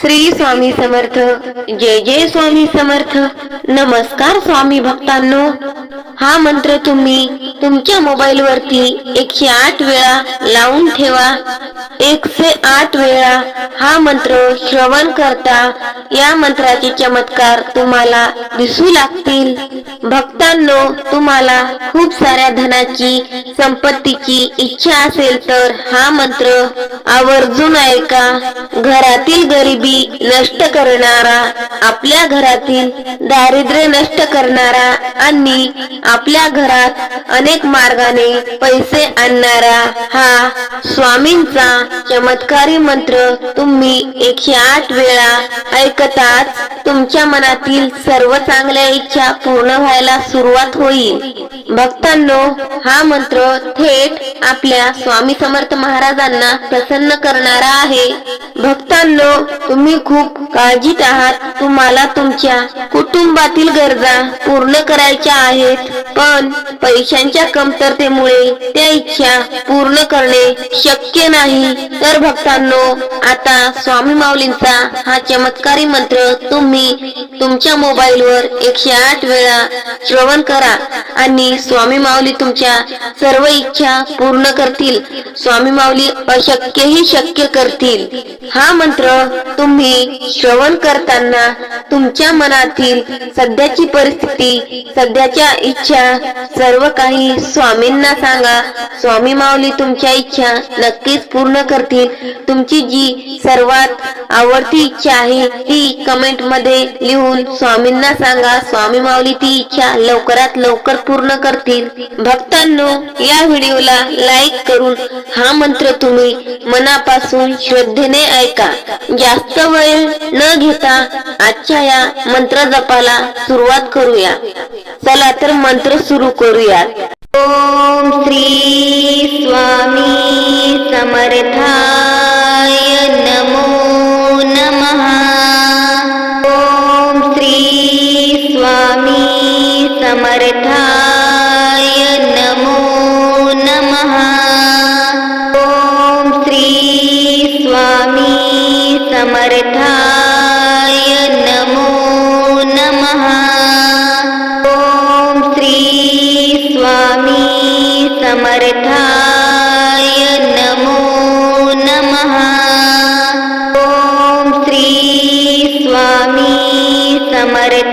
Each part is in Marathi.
श्री स्वामी समर्थ. जय जय स्वामी समर्थ. नमस्कार स्वामी भक्तांनो. हा मंत्र तुम्ही तुमच्या मोबाईल वरती एकशे आठ वेळा लावून ठेवा. एकशे आठ वेळा हा मंत्र श्रवण करता या मंत्राचे चमत्कार तुम्हाला दिसू लागतील. भक्तांनो तुम्हाला खूप साऱ्या धनाची संपत्तीची इच्छा असेल तर हा मंत्र आवर्जून ऐका. घरातील गरिबी नष्ट करणारा आपल्या घरातील दारिद्र्य नष्ट करणारा आणि आपल्या घरात अनेक मार्गाने पैसे आणणारा हा स्वामींचा चमत्कारी मंत्र तुम्ही एकशे आठ वेळा ऐकताच तुमच्या मनातील सर्व चांगल्या इच्छा पूर्ण व्हायला सुरुवात होईल. भक्तांनो हा मंत्र थेट आपल्या स्वामी समर्थ महाराजांना प्रसन्न करणारा आहे. भक्तांनो तुम्ही खूप काळजीत आहात. तुम्हाला तुमच्या कुटुंबातील गरजा पूर्ण करायच्या आहेत. पण पैशांच्या कमतरतेमुळे त्या इच्छा पूर्ण करणे शक्य नाही. तर भक्तांनो आता स्वामी माऊलींचा हा चमत्कारी मंत्र तुम्ही तुमच्या मोबाईलवर एकशे आठ वेळा श्रवण करा आणि स्वामी माऊली तुमच्या सर्व इच्छा पूर्ण करतील. स्वामी माऊली अशक्यही शक्य करतील. हा मंत्र तुम्ही श्रवण करताना तुमच्या मनातील सध्याची परिस्थिती सध्याच्या इच्छा सर्व काही स्वामींना सांगा. स्वामी माऊली तुमच्या इच्छा नक्कीच पूर्ण करतील. तुमची जी सर्वात आवडती इच्छा आहे ती कमेंटमध्ये लिहून स्वामींना सांगा. स्वामी माऊली ती इच्छा लवकरात लवकर पूर्ण कर करतील भक्तांनो या व्हिडिओला लाईक करून हा मंत्र तुम्ही मनापासून श्रद्धेने ऐका. जास्त वेळ न घेता आजच्या या मंत्र जपाला सुरुवात करूया. चला तर मंत्र सुरू करूया. ओम श्री स्वामी समर्थाय नमो नमः. ओम श्री स्वामी समर्थाय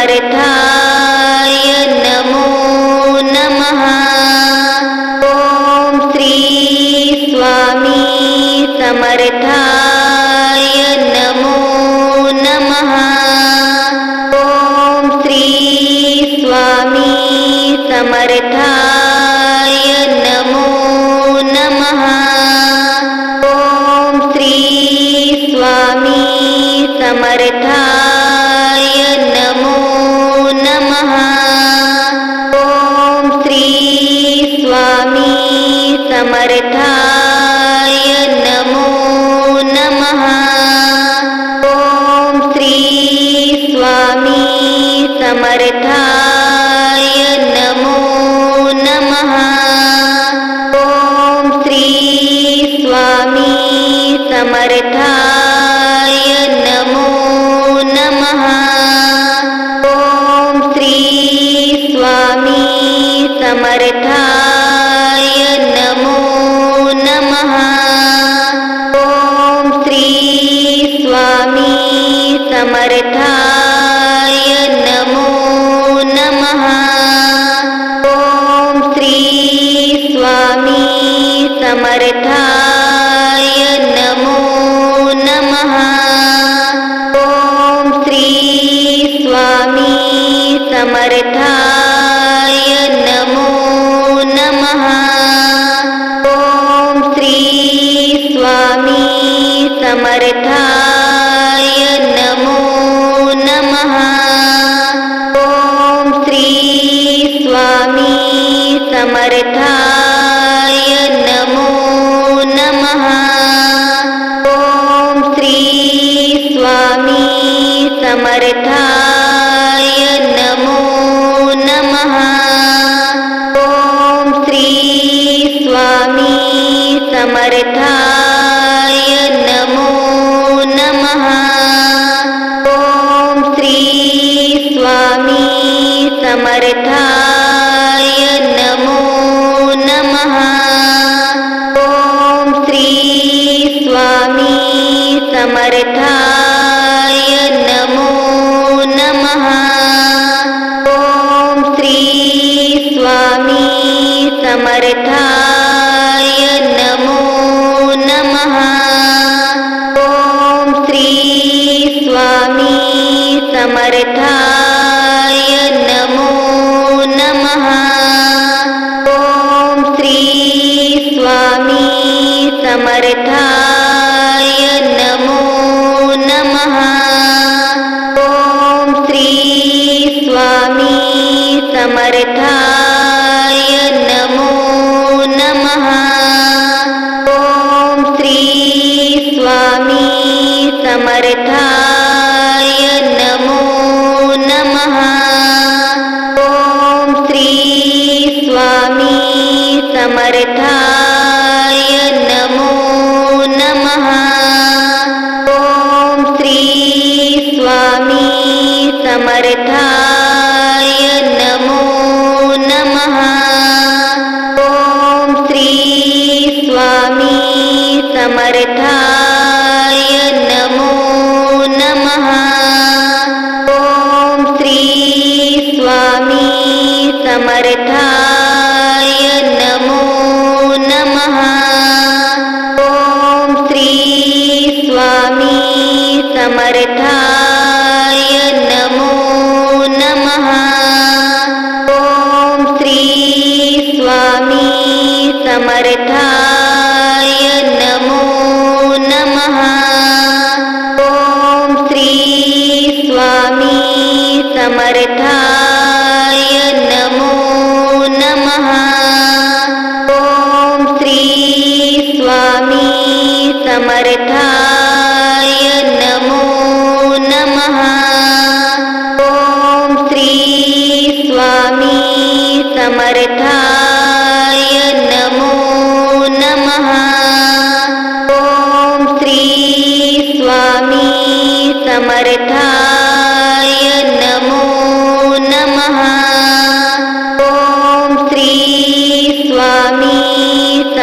पर था समर्था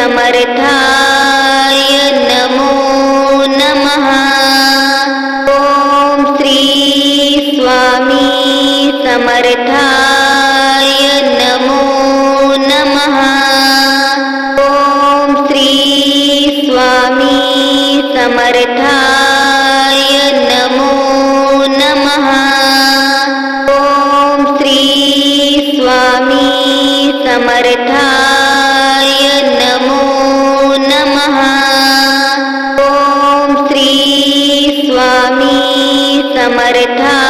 समर्था वाढता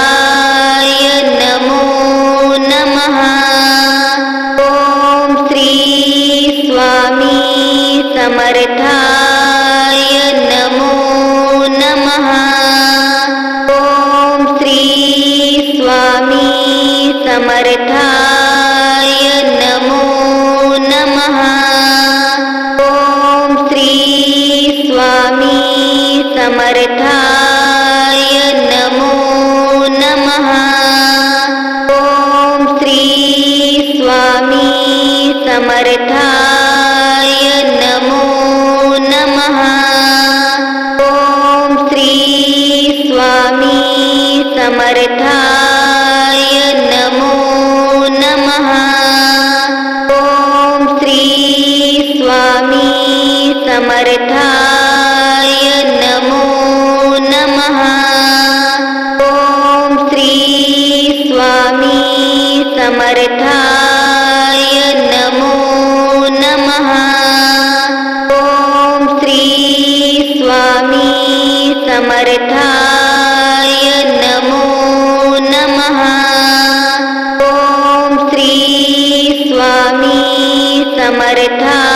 नमः पर था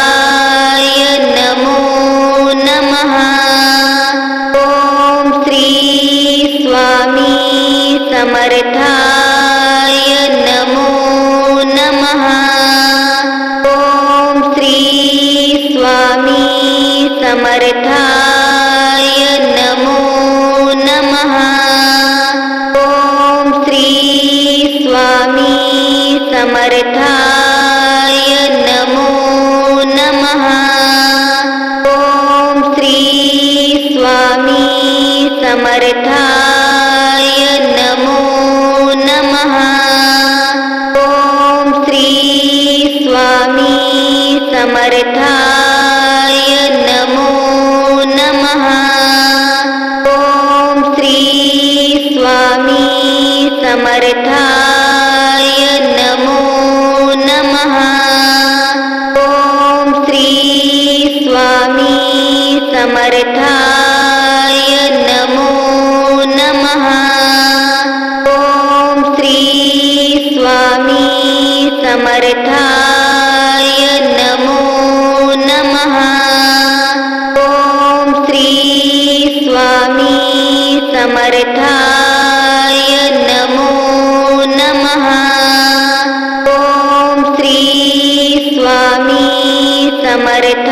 மறைத்த